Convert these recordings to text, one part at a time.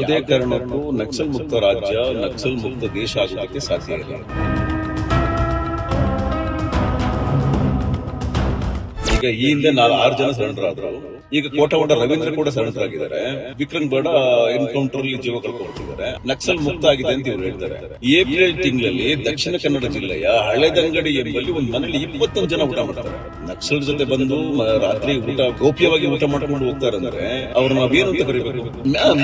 ಯಾವುದೇ ಕಾರಣಕ್ಕೂ ನಕ್ಸಲ್ ಮುಕ್ತ ರಾಜ್ಯ ನಕ್ಸಲ್ ಮುಕ್ತ ದೇಶ ಆಗೋದಕ್ಕೆ ಸಾಧ್ಯ ಇಲ್ಲ. ಈಗ ಈ ಹಿಂದೆ ನಾಲ್ಕು ಆರು ಜನ ಸರೆಂಡರ್ ಆದ್ರು ಈಗ ಕೋಟಗೊಂಡ ರವೀಂದ್ರ ಕೂಡ ಸರೆಂಡರ್ ಆಗಿದ್ದಾರೆ ವಿಕ್ರಮ್ ಬೇಡ ಎನ್ಕೌಂಟರ್ ಅಲ್ಲಿ ಜೀವ ಕಳ್ಕೊಂಡಿದ್ದಾರೆ. ನಕ್ಸಲ್ ಮುಕ್ತ ಆಗಿದೆ ಅಂತ ಇವ್ರು ಹೇಳ್ತಾರೆ. ಏಪ್ರಿಲ್ ತಿಂಗಳಲ್ಲಿ ದಕ್ಷಿಣ ಕನ್ನಡ ಜಿಲ್ಲೆಯ ಹಳೆದಂಗಡಿ ಎಂಬಲ್ಲಿ ಒಂದು ಮನೆಯಲ್ಲಿ ಇಪ್ಪತ್ತೊಂದು ಜನ ಊಟ ಮಾಡ್ತಾರೆ. ನಕ್ಸಲ್ ಜೊತೆ ಬಂದು ರಾತ್ರಿ ಊಟ ಗೌಪ್ಯವಾಗಿ ಊಟ ಮಾಡ್ಕೊಂಡು ಹೋಗ್ತಾರೆ ಅಂದ್ರೆ ಅವ್ರನ್ನ ನಾವೇನು ಅಂತ ಕರಿಬೇಕು?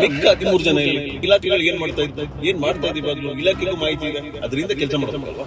ಮಿಕ್ಕ ಹದಿಮೂರು ಜನ ಇಲ್ಲಿ ಇಲಾಖೆಗಳು ಏನ್ ಮಾಡ್ತಾ ಇದ್ದ ಏನ್ ಮಾಡ್ತಾ ಇದ್ದೀವಿ ಇಲಾಖೆಗೂ ಮಾಹಿತಿ ಇದೆ. ಅದರಿಂದ ಕೆಲಸ ಮಾಡಬೇಕಲ್ವಾ?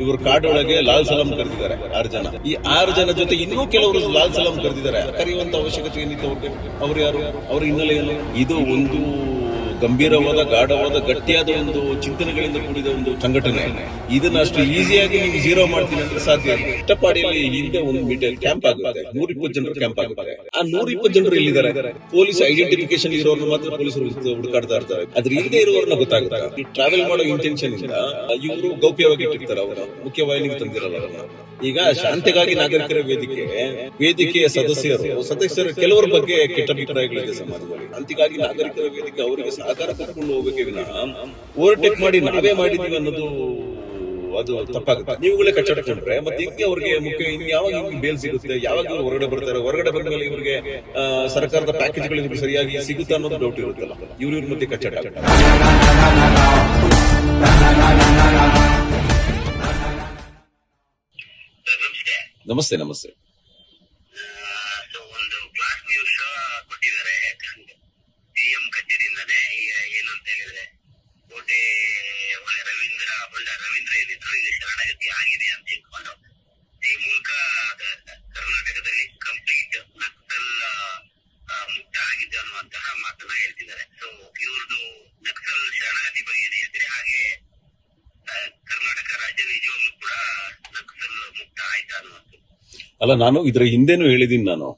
ಇವರು ಕಾಡೊಳಗೆ ಲಾಲ್ ಸಲಾಂ ಕರೆದಿದ್ದಾರೆ, ಆರು ಜನ. ಈ ಆರು ಜನ ಜೊತೆ ಇನ್ನೂ ಕೆಲವರು ಲಾಲ್ ಸಲಾಂ ಕರೆದಿದ್ದಾರೆ. ಕರೆಯುವಂತ ಅವಶ್ಯಕತೆ ಏನಿತ್ತು ಅವ್ರಿಗೆ? ಅವ್ರು ಯಾರು? ಅವ್ರ ಹಿನ್ನೆಲೆ ಏನು ಇದು ಒಂದು ಗಂಭೀರವಾದ, ಗಾಢವಾದ, ಗಟ್ಟಿಯಾದ ಒಂದು ಚಿಂತನೆಗಳಿಂದ ಕೂಡಿದ ಒಂದು ಸಂಘಟನೆ. ಇದನ್ನ ಅಷ್ಟು ಈಸಿಯಾಗಿ ನೀವು ಜೀರೋ ಮಾಡ್ತೀನಿ ಅಂದ್ರೆ ಸಾಧ್ಯ ಇಲ್ಲ. ಇಷ್ಟಪಾಡಿಯಲ್ಲಿ ಹಿಂದೆ ಒಂದು ಮೀಟರ್ ಕ್ಯಾಂಪ್ ಆಗುತ್ತೆ. ನೂರ ಇಪ್ಪತ್ತು ಜನರು ಕ್ಯಾಂಪ್ ಆಗುತ್ತೆ. ಆ ನೂರ ಇಪ್ಪತ್ತು ಜನರು ಎಲ್ಲಿದ್ದಾರೆ? ಪೊಲೀಸ್ ಐಡೆಂಟಿಫಿಕೇಶನ್ ಇರೋರು ಮಾತ್ರ ಪೊಲೀಸರು ಹುಡುಕಾಡ್ತಾ ಇರ್ತಾರೆ. ಅದ್ರ ಹಿಂದೆ ಇರುವವ್ರನ್ನ ಗೊತ್ತಾಗುತ್ತೆ? ಟ್ರಾವೆಲ್ ಮಾಡೋ ಇಂಟೆನ್ಷನ್ ಇಂದ ಇವರು ಗೌಪ್ಯವಾಗಿ ಇಟ್ಟಿರ್ತಾರೆ ಅವರ ಮುಖ್ಯವಾಹಿನಿಗೆ ತಂದಿರಲ್ಲ ಈಗ ಶಾಂತಿಗಾಗಿ ನಾಗರಿಕರ ವೇದಿಕೆ, ವೇದಿಕೆಯ ಸದಸ್ಯರು ಸದಸ್ಯರು ಕೆಲವರ ಬಗ್ಗೆ ಕೆಟ್ಟ ಅಭಿಪ್ರಾಯಗಳಿದೆ ಸಮಾಜದಲ್ಲಿ. ಶಾಂತಿಗಾಗಿ ನಾಗರಿಕರ ವೇದಿಕೆ ಅವರಿಗೆ ಸಹಕಾರ ಕೊಟ್ಕೊಂಡು ಹೋಗ್ಬೇಕು ವಿನ ಓವರ್ಟೇಕ್ ಮಾಡಿ ನಾವೇ ಮಾಡಿದೀವಿ ಅನ್ನೋದು ಅದು ತಪ್ಪಾಗುತ್ತೆ. ನೀವುಗಳೇ ಕಚ್ಚಾಡ್ಕೊಂಡ್ರೆ, ಮತ್ತೆ ಹಿಂಗೆ ಅವ್ರಿಗೆ ಮುಖ್ಯ ಇನ್ ಯಾವಾಗ ಬೇಲ್ ಸಿಗುತ್ತೆ, ಯಾವಾಗ ಇವ್ರು ಹೊರಗಡೆ ಬರ್ತಾರೆ, ಹೊರಗಡೆ ಬಂದ ಮೇಲೆ ಇವ್ರಿಗೆ ಸರ್ಕಾರದ ಪ್ಯಾಕೇಜ್ಗಳು ಇವ್ರಿಗೆ ಸರಿಯಾಗಿ ಸಿಗುತ್ತಾ ಅನ್ನೋದು ಡೌಟ್ ಇರುತ್ತಲ್ಲ. ಇವ್ರ ಇವ್ರ ಮಧ್ಯೆ ಕಚ್ಚಾಟ. ನಮಸ್ತೆ ನಮಸ್ತೆ ಸೊ ಒಂದು ಕ್ಲಾಸ್ ನ್ಯೂಸ್ ಕೊಟ್ಟಿದ್ದಾರೆ ಸಿಎಂ ಕಚೇರಿಯಿಂದಾನೆ ಈ- ಏನು ಅಂತ ಹೇಳಿದ್ರೆ ಕೋಟೆ ಒಳ್ಳೆ ರವೀಂದ್ರ ಹೊಂಡ ರವೀಂದ್ರ ಏನಿದ್ರು ಇಲ್ಲಿ ಶರಣಾಗತಿ ಆಗಿದೆ ಅಂತ ತಿಳ್ಕೊಂಡು ಈ ಮೂಲಕ ಕ- ಕರ್ನಾಟಕದಲ್ಲಿ ಕಂಪ್ಲೀಟ್ ನಕ್ಸಲ್ ಆ, ಮುಕ್ತ ಆಗಿದೆ ಅನ್ನುವಂತಹ ಮಾತನ್ನ ಹೇಳ್ತಿದ್ದಾರೆ ಸೊ ಇವ್ರದ್ದು ನಕ್ಸಲ್ ಶರಣಾಗತಿ ಬಗ್ಗೆ ಏನ್ ಹೇಳ್ತೀರಿ ಹಾಗೆ ಆ, ಕರ್ನಾಟಕ ರಾಜ್ಯ ನಿಜವಾಗ್ಲೂ ಕೂಡ ನಕ್ಸಲ್ ಮುಕ್ತ ಆಯ್ತಾ ಅನ್ನುವಂಥದ್ದು ಅಲ್ಲ, ನಾನು ಇದರ ಹಿಂದೆನೂ ಹೇಳಿದೀನಿ ನಾನು.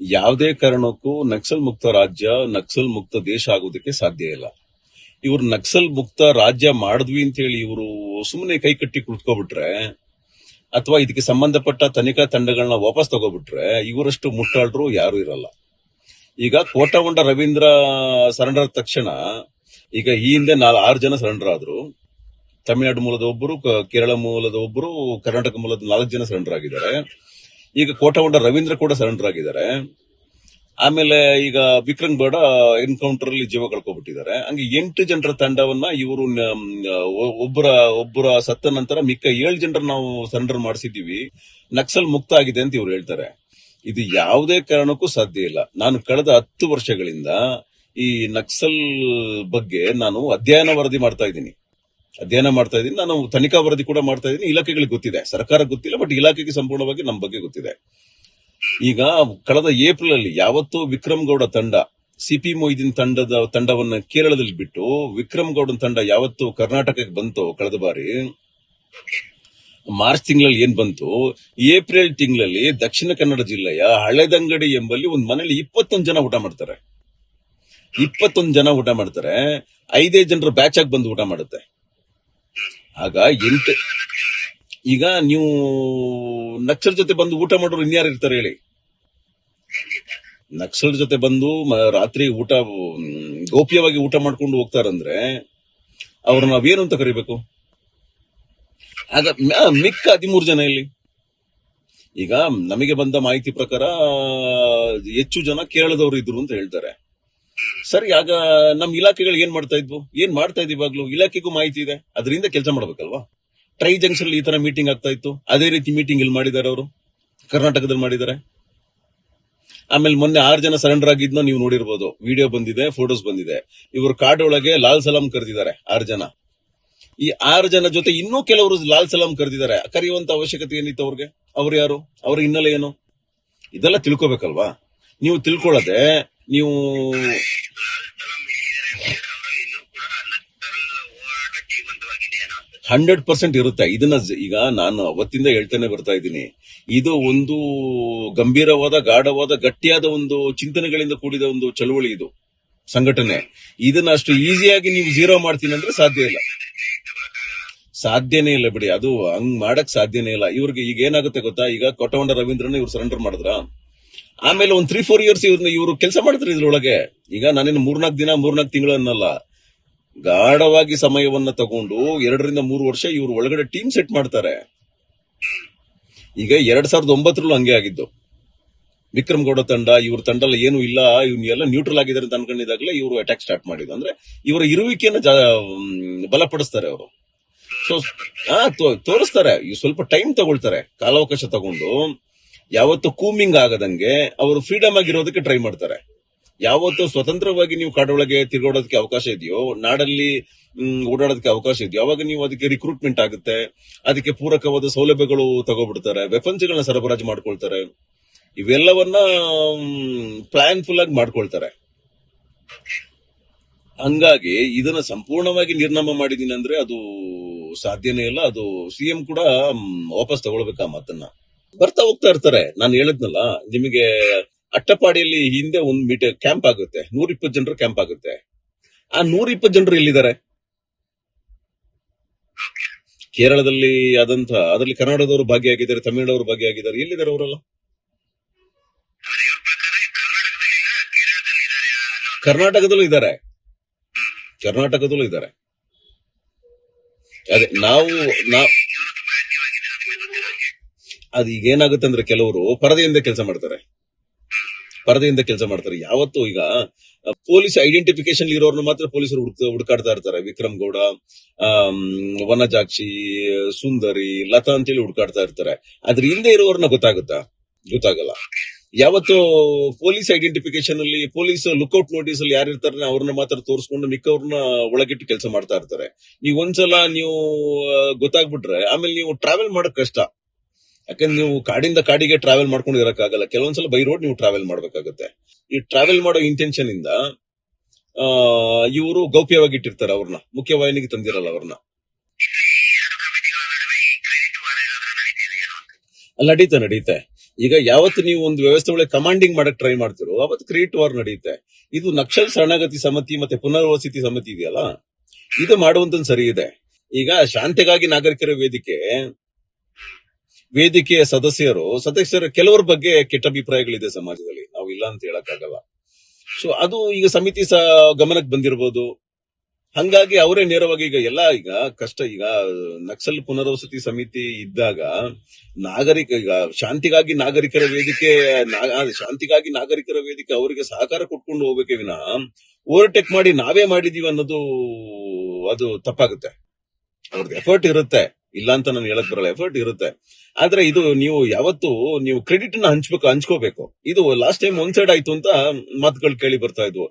ಯಾವುದೇ ಕಾರಣಕ್ಕೂ ನಕ್ಸಲ್ ಮುಕ್ತ ರಾಜ್ಯ, ನಕ್ಸಲ್ ಮುಕ್ತ ದೇಶ ಆಗೋದಕ್ಕೆ ಸಾಧ್ಯ ಇಲ್ಲ. ಇವರು ನಕ್ಸಲ್ ಮುಕ್ತ ರಾಜ್ಯ ಮಾಡಿದ್ವಿ ಅಂತ ಹೇಳಿ ಇವರು ಸುಮ್ಮನೆ ಕೈ ಕಟ್ಟಿ ಕುಳಿತ್ಕೊಬಿಟ್ರೆ, ಅಥವಾ ಇದಕ್ಕೆ ಸಂಬಂಧಪಟ್ಟ ತನಿಖಾ ತಂಡಗಳನ್ನ ವಾಪಸ್ ತಗೋಬಿಟ್ರೆ, ಇವರಷ್ಟು ಮುಟ್ಟಾಳ್ರು ಯಾರು ಇರಲ್ಲ. ಈಗ ಕೋಟಗೊಂಡ ರವೀಂದ್ರ ಸರೆಂಡರ್ ತಕ್ಷಣ, ಈಗ ಈ ಹಿಂದೆ ನಾಲ್, ಆರು ಜನ ಸರೆಂಡರ್ ಆದ್ರು ತಮಿಳುನಾಡು ಮೂಲದ ಒಬ್ಬರು ಕೇರಳ ಮೂಲದ ಒಬ್ಬರು ಕರ್ನಾಟಕ ಮೂಲದ ನಾಲ್ಕು ಜನ ಸರೆಂಡರ್ ಆಗಿದ್ದಾರೆ ಈಗ ಕೋಟಗೊಂಡ ರವೀಂದ್ರ ಕೂಡ ಸರೆಂಡರ್ ಆಗಿದ್ದಾರೆ. ಆಮೇಲೆ ಈಗ ವಿಕ್ರಮ್ ಬೇಡ ಎನ್ಕೌಂಟರ್ ಅಲ್ಲಿ ಜೀವ ಕಳ್ಕೊಬಿಟ್ಟಿದ್ದಾರೆ. ಹಂಗೆ ಎಂಟು ಜನರ ತಂಡವನ್ನ ಇವರು ಒಬ್ಬರ ಒಬ್ಬರ ಸತ್ತ ನಂತರ ಮಿಕ್ಕ ಏಳು ಜನರ ನಾವು ಸರೆಂಡರ್ ಮಾಡಿಸಿದ್ದೀವಿ. ನಕ್ಸಲ್ ಮುಕ್ತ ಆಗಿದೆ ಅಂತ ಇವ್ರು ಹೇಳ್ತಾರೆ. ಇದು ಯಾವುದೇ ಕಾರಣಕ್ಕೂ ಸಾಧ್ಯ ಇಲ್ಲ. ನಾನು ಕಳೆದ ಹತ್ತು ವರ್ಷಗಳಿಂದ ಈ ನಕ್ಸಲ್ ಬಗ್ಗೆ ನಾನು ಅಧ್ಯಯನ ವರದಿ ಮಾಡ್ತಾ ಇದ್ದೀನಿ. ಅಧ್ಯಯನ ಮಾಡ್ತಾ ಇದ್ದೀನಿ. ನಾನು ತನಿಖಾ ವರದಿ ಕೂಡ ಮಾಡ್ತಾ ಇದ್ದೀನಿ. ಇಲಾಖೆಗಳಿಗೆ ಗೊತ್ತಿದೆ. ಸರ್ಕಾರ ಗೊತ್ತಿಲ್ಲ ಬಟ್ ಇಲಾಖೆಗೆ ಸಂಪೂರ್ಣವಾಗಿ ನಮ್ಮ ಬಗ್ಗೆ ಗೊತ್ತಿದೆ. ಈಗ ಕಳೆದ ಏಪ್ರಿಲ್ ಅಲ್ಲಿ ಯಾವತ್ತೋ ವಿಕ್ರಮ್ ಗೌಡ ತಂಡ, ಸಿಪಿ ಮೊಯ್ದಿನ್ ತಂಡದ ತಂಡವನ್ನ ಕೇರಳದಲ್ಲಿ ಬಿಟ್ಟು ವಿಕ್ರಮ್ ಗೌಡನ್ ತಂಡ ಯಾವತ್ತು ಕರ್ನಾಟಕಕ್ಕೆ ಬಂತು ಕಳೆದ ಬಾರಿ, ಮಾರ್ಚ್ ತಿಂಗಳಲ್ಲಿ ಏನ್ ಬಂತು? ಏಪ್ರಿಲ್ ತಿಂಗಳಲ್ಲಿ ದಕ್ಷಿಣ ಕನ್ನಡ ಜಿಲ್ಲೆಯ ಹಳೆದಂಗಡಿ ಎಂಬಲ್ಲಿ ಒಂದು ಮನೇಲಿ ಇಪ್ಪತ್ತೊಂದು ಜನ ಊಟ ಮಾಡ್ತಾರೆ. ಇಪ್ಪತ್ತೊಂದು ಜನ ಊಟ ಮಾಡ್ತಾರೆ. ಐದೇ ಜನರು ಬ್ಯಾಚ್ ಆಗಿ ಬಂದು ಊಟ ಮಾಡುತ್ತೆ. ಆಗ ಎಂಟು ಈಗ ನೀವು ನಕ್ಸಲ್ ಜೊತೆ ಬಂದು ಊಟ ಮಾಡೋರು ಇನ್ಯಾರು ಇರ್ತಾರೆ ಹೇಳಿ? ನಕ್ಸಲ್ ಜೊತೆ ಬಂದು ರಾತ್ರಿ ಊಟ ಗೋಪ್ಯವಾಗಿ ಊಟ ಮಾಡ್ಕೊಂಡು ಹೋಗ್ತಾರಂದ್ರೆ ಅವ್ರನ್ನ ನಾವೇನು ಅಂತ ಕರಿಬೇಕು? ಆಗ ಮಿಕ್ಕ ಹದಿಮೂರು ಜನ ಇಲ್ಲಿ. ಈಗ ನಮಗೆ ಬಂದ ಮಾಹಿತಿ ಪ್ರಕಾರ ಹೆಚ್ಚು ಜನ ಕೇರಳದವರು ಇದ್ರು ಅಂತ ಹೇಳ್ತಾರೆ. ಸರಿ, ಆಗ ನಮ್ ಇಲಾಖೆಗಳು ಏನ್ ಮಾಡ್ತಾ ಇದ್ವು? ಏನ್ ಮಾಡ್ತಾ ಇದ್ ಇವಾಗ್ಲೂ? ಇಲಾಖೆಗೂ ಮಾಹಿತಿ ಇದೆ. ಅದರಿಂದ ಕೆಲಸ ಮಾಡ್ಬೇಕಲ್ವಾ? ಟ್ರೈ ಜಂಕ್ಷನ್ ಈ ತರ ಮೀಟಿಂಗ್ ಆಗ್ತಾ ಇತ್ತು. ಅದೇ ರೀತಿ ಮೀಟಿಂಗ್ ಇಲ್ಲಿ ಮಾಡಿದ್ದಾರೆ ಅವರು. ಕರ್ನಾಟಕದಲ್ಲಿ ಮಾಡಿದ್ದಾರೆ. ಆಮೇಲೆ ಮೊನ್ನೆ ಆರು ಜನ ಸರೆಂಡರ್ ಆಗಿದ್ನ ನೀವು ನೋಡಿರ್ಬೋದು. ವಿಡಿಯೋ ಬಂದಿದೆ ಫೋಟೋಸ್ ಬಂದಿದೆ. ಇವರು ಕಾಡೊಳಗೆ ಲಾಲ್ ಸಲಾಂ ಕರೆದಿದ್ದಾರೆ, ಆರು ಜನ. ಈ ಆರು ಜನ ಜೊತೆ ಇನ್ನೂ ಕೆಲವರು ಲಾಲ್ ಸಲಾಂ ಕರೆದಿದ್ದಾರೆ. ಕರೆಯುವಂತ ಅವಶ್ಯಕತೆ ಏನಿತ್ತು ಅವ್ರಿಗೆ? ಅವ್ರು ಯಾರು? ಅವ್ರ ಹಿನ್ನೆಲೆ ಏನು? ಇದೆಲ್ಲ ತಿಳ್ಕೊಬೇಕಲ್ವಾ? ನೀವು ತಿಳ್ಕೊಳ್ಳದೆ ನೀವು. ಹಂಡ್ರೆಡ್ ಪರ್ಸೆಂಟ್ ಇರುತ್ತೆ. ಇದನ್ನ ಈಗ ನಾನು ಅವತ್ತಿಂದ ಹೇಳ್ತಾನೆ ಬರ್ತಾ ಇದ್ದೀನಿ. ಇದು ಒಂದು ಗಂಭೀರವಾದ, ಗಾಢವಾದ, ಗಟ್ಟಿಯಾದ ಒಂದು ಚಿಂತನೆಗಳಿಂದ ಕೂಡಿದ ಒಂದು ಚಳುವಳಿ ಇದು, ಸಂಘಟನೆ. ಇದನ್ನ ಅಷ್ಟು ಈಸಿಯಾಗಿ ನೀವು ಜೀರೋ ಮಾಡ್ತೀನಿ ಅಂದ್ರೆ ಸಾಧ್ಯ ಇಲ್ಲ. ಸಾಧ್ಯನೇ ಇಲ್ಲ ಬಿಡಿ. ಅದು ಹಂಗ್ ಮಾಡಕ್ ಸಾಧ್ಯನೇ ಇಲ್ಲ. ಇವ್ರಿಗೆ ಈಗ ಏನಾಗುತ್ತೆ ಗೊತ್ತಾ? ಈಗ ಕೊಟ್ಟವಂಡ ರವೀಂದ್ರನ ಇವ್ರು ಸರೆಂಡರ್ ಮಾಡಿದ್ರ? ಆಮೇಲೆ ಒಂದ್ ತ್ರೀ ಫೋರ್ ಇಯರ್ಸ್ ಇವ್ರನ್ನ ಇವರು ಕೆಲಸ ಮಾಡ್ತಾರೆ ಇದ್ರೊಳಗೆ. ಈಗ ನಾನೇನು ಮೂರ್ನಾಲ್ಕು ದಿನ ಮೂರ್ನಾಲ್ಕು ತಿಂಗಳು ಅನ್ನಲ್ಲ ಗಾಢವಾಗಿ ಸಮಯವನ್ನ ತಗೊಂಡು ಎರಡರಿಂದ ಮೂರು ವರ್ಷ ಇವ್ರು ಒಳಗಡೆ ಟೀಮ್ ಸೆಟ್ ಮಾಡ್ತಾರೆ. ಈಗ ಎರಡ್ ಸಾವಿರದ ಒಂಬತ್ತರಲ್ಲೂ ಹಂಗೆ ಆಗಿದ್ದು. ವಿಕ್ರಮ್ ಗೌಡ ತಂಡ, ಇವ್ರ ತಂಡ ಎಲ್ಲ ಏನು ಇಲ್ಲ, ಇವ್ನ ಎಲ್ಲ ನ್ಯೂಟ್ರಲ್ ಆಗಿದ್ದಾರೆ ಅಂತ ಅನ್ಕೊಂಡಿದಾಗಲೇ ಇವರು ಅಟ್ಯಾಕ್ ಸ್ಟಾರ್ಟ್ ಮಾಡಿದ್ರು ಅಂದ್ರೆ ಇವರ ಇರುವಿಕೆಯನ್ನು ಬಲಪಡಿಸ್ತಾರೆ ಅವರು. ಸೊ ತೋರಿಸ್ತಾರೆ. ಸ್ವಲ್ಪ ಟೈಮ್ ತಗೊಳ್ತಾರೆ. ಕಾಲಾವಕಾಶ ತಗೊಂಡು. ಯಾವತ್ತು ಕೂಮಿಂಗ್ ಆಗದಂಗೆ ಅವರು ಫ್ರೀಡಮ್ ಆಗಿರೋದಕ್ಕೆ ಟ್ರೈ ಮಾಡ್ತಾರೆ. ಯಾವತ್ತು ಸ್ವತಂತ್ರವಾಗಿ ನೀವು ಕಾಡೊಳಗೆ ತಿರುಗಾಡೋದಕ್ಕೆ ಅವಕಾಶ ಇದೆಯೋ, ನಾಡಲ್ಲಿ ಓಡಾಡೋದಕ್ಕೆ ಅವಕಾಶ ಇದೆಯೋ, ಅವಾಗ ನೀವು ಅದಕ್ಕೆ ರಿಕ್ರೂಟ್ಮೆಂಟ್ ಆಗುತ್ತೆ, ಅದಕ್ಕೆ ಪೂರಕವಾದ ಸೌಲಭ್ಯಗಳು ತಗೋಬಿಡ್ತಾರೆ ವೆಪನ್ಸ್ಗಳನ್ನ ಸರಬರಾಜು ಮಾಡ್ಕೊಳ್ತಾರೆ. ಇವೆಲ್ಲವನ್ನ ಪ್ಲಾನ್ ಫುಲ್ ಆಗಿ ಮಾಡ್ಕೊಳ್ತಾರೆ. ಹಂಗಾಗಿ ಇದನ್ನ ಸಂಪೂರ್ಣವಾಗಿ ನಿರ್ನಾಮ ಮಾಡಿದೀನಿ ಅಂದ್ರೆ ಅದು ಸಾಧ್ಯನೇ ಇಲ್ಲ. ಅದು ಸಿಎಂ ಕೂಡ ವಾಪಸ್ ತಗೊಳ್ಬೇಕು ಆ ಮಾತನ್ನ. ಬರ್ತಾ ಹೋಗ್ತಾ ಇರ್ತಾರೆ. ನಾನು ಹೇಳಿದ್ನಲ್ಲ, ನಿಮಗೆ ಅಟ್ಟಪಾಡಿಯಲ್ಲಿ ಹಿಂದೆ ಒಂದು ಮೀಟರ್ ಕ್ಯಾಂಪ್ ಆಗುತ್ತೆ. ನೂರ ಜನರು ಕ್ಯಾಂಪ್ ಆಗುತ್ತೆ. ಆ ನೂರಿಪ್ಪತ್ತು ಜನರು ಎಲ್ಲಿದ್ದಾರೆ? ಕೇರಳದಲ್ಲಿ ಆದಂತ ಅದರಲ್ಲಿ ಕನ್ನಡದವರು ಭಾಗಿಯಾಗಿದ್ದಾರೆ ತಮಿಳುನಾಡವರು ಭಾಗಿಯಾಗಿದ್ದಾರೆ, ಎಲ್ಲಿದ್ದಾರೆ ಅವರೆಲ್ಲ? ಕರ್ನಾಟಕದಲ್ಲೂ ಇದ್ದಾರೆ. ಕರ್ನಾಟಕದಲ್ಲೂ ಇದ್ದಾರೆ. ಅದೇ, ನಾವು ನಾವು ಇವರು ತುಂಬಾ ಆಕ್ಟಿವ್ ಆಗಿದ್ದಾರೆ ನಿಮಗೆ ಗೊತ್ತಿರೋ ಹಾಗೆ ಅದು ಈಗ ಏನಾಗುತ್ತೆ ಅಂದ್ರೆ ಕೆಲವರು ಪರದೆಯಿಂದ ಕೆಲಸ ಮಾಡ್ತಾರೆ. ಪರದೆಯಿಂದ ಕೆಲಸ ಮಾಡ್ತಾರೆ. ಯಾವತ್ತು ಈಗ ಪೊಲೀಸ್ ಐಡೆಂಟಿಫಿಕೇಶನ್ ಇರೋರ್ನ ಮಾತ್ರ ಪೊಲೀಸರು ಹುಡುಕ್, ಹುಡುಕಾಡ್ತಾ ಇರ್ತಾರೆ. ವಿಕ್ರಮ್ ಗೌಡ ವನಜಾಕ್ಷಿ, ಸುಂದರಿ, ಲತಾ ಅಂತೇಳಿ ಹುಡುಕಾಡ್ತಾ ಇರ್ತಾರೆ. ಅದ್ರ ಹಿಂದೆ ಇರೋರ್ನ ಗೊತ್ತಾಗುತ್ತಾ? ಗೊತ್ತಾಗಲ್ಲ. ಯಾವತ್ತು ಪೊಲೀಸ್ ಐಡೆಂಟಿಫಿಕೇಶನ್ ಅಲ್ಲಿ, ಪೊಲೀಸ್ ಲುಕ್ಔಟ್ ನೋಟಿಸ್ ಅಲ್ಲಿ ಯಾರು ಇರ್ತಾರೆ ಅವ್ರನ್ನ ಮಾತ್ರ ತೋರಿಸ್ಕೊಂಡು ಮಿಕ್ಕವ್ರನ್ನ ಒಳಗಿಟ್ಟು ಕೆಲಸ ಮಾಡ್ತಾ ಇರ್ತಾರೆ. ನೀವು ಒಂದ್ಸಲ ನೀವು ಗೊತ್ತಾಗ್ಬಿಟ್ರೆ ಆಮೇಲೆ ನೀವು ಟ್ರಾವೆಲ್ ಮಾಡಕ್ ಕಷ್ಟ. ಯಾಕಂದ್ರೆ ನೀವು ಕಾಡಿಂದ ಕಾಡಿಗೆ ಟ್ರಾವೆಲ್ ಮಾಡ್ಕೊಂಡು ಇರಕ್ಕಾಗಲ್ಲ ಕೆಲವೊಂದ್ಸಲ ಬೈ ರೋಡ್ ನೀವು ಟ್ರಾವೆಲ್ ಮಾಡ್ಬೇಕಾಗುತ್ತೆ. ಈ ಟ್ರಾವೆಲ್ ಮಾಡೋ ಇಂಟೆನ್ಷನ್ ಇಂದ ಇವರು ಗೌಪ್ಯವಾಗಿ ಇಟ್ಟಿರ್ತಾರೆ ಅವ್ರನ್ನ ಮುಖ್ಯವಾಹಿನಿಗೆ ತಂದಿರಲ್ಲ ಅವ್ರನ್ನ. ನಡೀತೆ ನಡೀತೆ. ಈಗ ಯಾವತ್ತು ನೀವು ಒಂದು ವ್ಯವಸ್ಥೆ ಒಳಗೆ ಕಮಾಂಡಿಂಗ್ ಮಾಡಕ್ ಟ್ರೈ ಮಾಡ್ತಿರೋ, ಅವತ್ತು ಕ್ರಿಯೇಟ್ ವಾರ್ ನಡೆಯುತ್ತೆ ಇದು ನಕ್ಸಲ್ ಶರಣಾಗತಿ ಸಮಿತಿ ಮತ್ತೆ ಪುನರ್ವಸತಿ ಸಮಿತಿ ಇದೆಯಲ್ಲ? ಇದು ಮಾಡುವಂತ ಸರಿ ಇದೆ. ಈಗ ಶಾಂತಿಗಾಗಿ ನಾಗರಿಕರ ವೇದಿಕೆ ವೇದಿಕೆಯ ಸದಸ್ಯರು, ಸದಸ್ಯರ ಕೆಲವರ ಬಗ್ಗೆ ಕೆಟ್ಟ ಅಭಿಪ್ರಾಯಗಳಿದೆ ಸಮಾಜದಲ್ಲಿ. ನಾವು ಇಲ್ಲ ಅಂತ ಹೇಳಕ್ಕಾಗಲ್ಲ. ಸೊ ಅದು ಈಗ ಸಮಿತಿ ಸಹ ಗಮನಕ್ಕೆ ಬಂದಿರಬಹುದು ಹಂಗಾಗಿ ಅವರೇ ನೇರವಾಗಿ ಈಗ ಎಲ್ಲ ಈಗ ಕಷ್ಟ, ಈಗ ನಕ್ಸಲ್ ಪುನರ್ವಸತಿ ಸಮಿತಿ ಇದ್ದಾಗ ನಾಗರಿಕ, ಈಗ ಶಾಂತಿಗಾಗಿ ನಾಗರಿಕರ ವೇದಿಕೆ ಶಾಂತಿಗಾಗಿ ನಾಗರಿಕರ ವೇದಿಕೆ ಅವರಿಗೆ ಸಹಕಾರ ಕೊಟ್ಕೊಂಡು ಹೋಗ್ಬೇಕೆ ವಿನ ಓವರ್ಟೇಕ್ ಮಾಡಿ ನಾವೇ ಮಾಡಿದೀವಿ ಅನ್ನೋದು, ಅದು ತಪ್ಪಾಗುತ್ತೆ. ಅವ್ರದ್ದು ಎಫರ್ಟ್ ಇರುತ್ತೆ. ಇಲ್ಲ ಅಂತ ನಾನು ಹೇಳಕ್ ಬರಲ್ಲ. ಎಫರ್ಟ್ ಇರುತ್ತೆ. ಆದ್ರೆ ಇದು ನೀವು ಯಾವತ್ತು ನೀವು ಕ್ರೆಡಿಟ್ನ ಹಂಚ್ಬೇಕು, ಹಂಚ್ಕೋಬೇಕು. ಇದು ಲಾಸ್ಟ್ ಟೈಮ್ ಒಂದ್ ಸೈಡ್ ಆಯ್ತು ಅಂತ ಮಾತುಗಳು ಕೇಳಿ ಬರ್ತಾ ಇದ್ವು.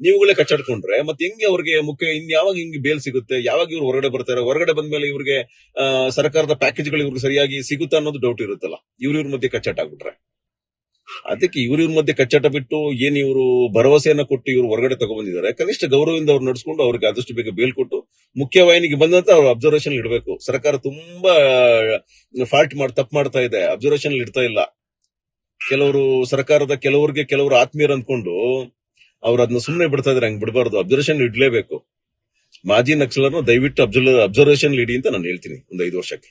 ನೀವುಗಳೇ ಕಚ್ಚಾಡ್ಕೊಂಡ್ರೆ ಮತ್ತೆ ಹೆಂಗೆ ಅವ್ರಿಗೆ ಮುಖ್ಯ, ಇನ್ ಯಾವಾಗ ಹಿಂಗೆ ಬೇಲ್ ಸಿಗುತ್ತೆ, ಯಾವಾಗ ಇವ್ರು ಹೊರಗಡೆ ಬರ್ತಾರೆ ಹೊರಗಡೆ ಬಂದ್ಮೇಲೆ ಇವ್ರಿಗೆ ಸರ್ಕಾರದ ಪ್ಯಾಕೇಜ್ಗಳು ಇವ್ರಿಗೆ ಸರಿಯಾಗಿ ಸಿಗುತ್ತಾ ಅನ್ನೋದು ಡೌಟ್ ಇರುತ್ತಲ್ಲ. ಇವ್ರ ಇವ್ರ ಮಧ್ಯೆ ಕಚ್ಚಾಟ ಆಗ್ಬಿಟ್ರೆ. ಅದಕ್ಕೆ ಇವ್ರ ಇವ್ರ ಮಧ್ಯೆ ಕಚ್ಚಾಟ ಬಿಟ್ಟು ಏನ್ ಇವರು ಭರವಸೆಯನ್ನ ಕೊಟ್ಟು ಇವ್ರು ಹೊರಗಡೆ ತಗೊಂಡ್ಬಂದಿದ್ದಾರೆ ಕನಿಷ್ಠ ಗೌರವದಿಂದ ಅವ್ರು ನಡ್ಸ್ಕೊಂಡು ಅವ್ರಿಗೆ ಆದಷ್ಟು ಬೇಗ ಬೇಲ್ ಕೊಟ್ಟು ಮುಖ್ಯವಾಹಿನಿಗೆ ಬಂದಂತ ಅವ್ರು ಅಬ್ಸರ್ವೇಷನ್ ಇಡಬೇಕು. ಸರ್ಕಾರ ತುಂಬಾ ಫಾಲ್ಟ್ ಮಾಡಿ, ತಪ್ಪು ಮಾಡ್ತಾ ಇದೆ. ಅಬ್ಸರ್ವೇಷನ್ ಇಡ್ತಾ ಇಲ್ಲ. ಕೆಲವರು ಸರ್ಕಾರದ ಕೆಲವರಿಗೆ ಕೆಲವರು ಆತ್ಮೀಯರು ಅಂದ್ಕೊಂಡು ಅವ್ರು ಅದನ್ನ ಸುಮ್ಮನೆ ಬಿಡ್ತಾ ಇದ್ರೆ ಹಂಗ್ ಬಿಡಬಾರ್ದು. ಅಬ್ಸರ್ವೇಷನ್ ಇಡ್ಲೇಬೇಕು. ಮಾಜಿ ನಕ್ಸಲರ್ನ ದಯವಿಟ್ಟು ಅಬ್ಸರ್ವೇಷನ್ ಇಡಿ ಅಂತ ನಾನು ಹೇಳ್ತೀನಿ ಒಂದ್ ಐದು ವರ್ಷಕ್ಕೆ.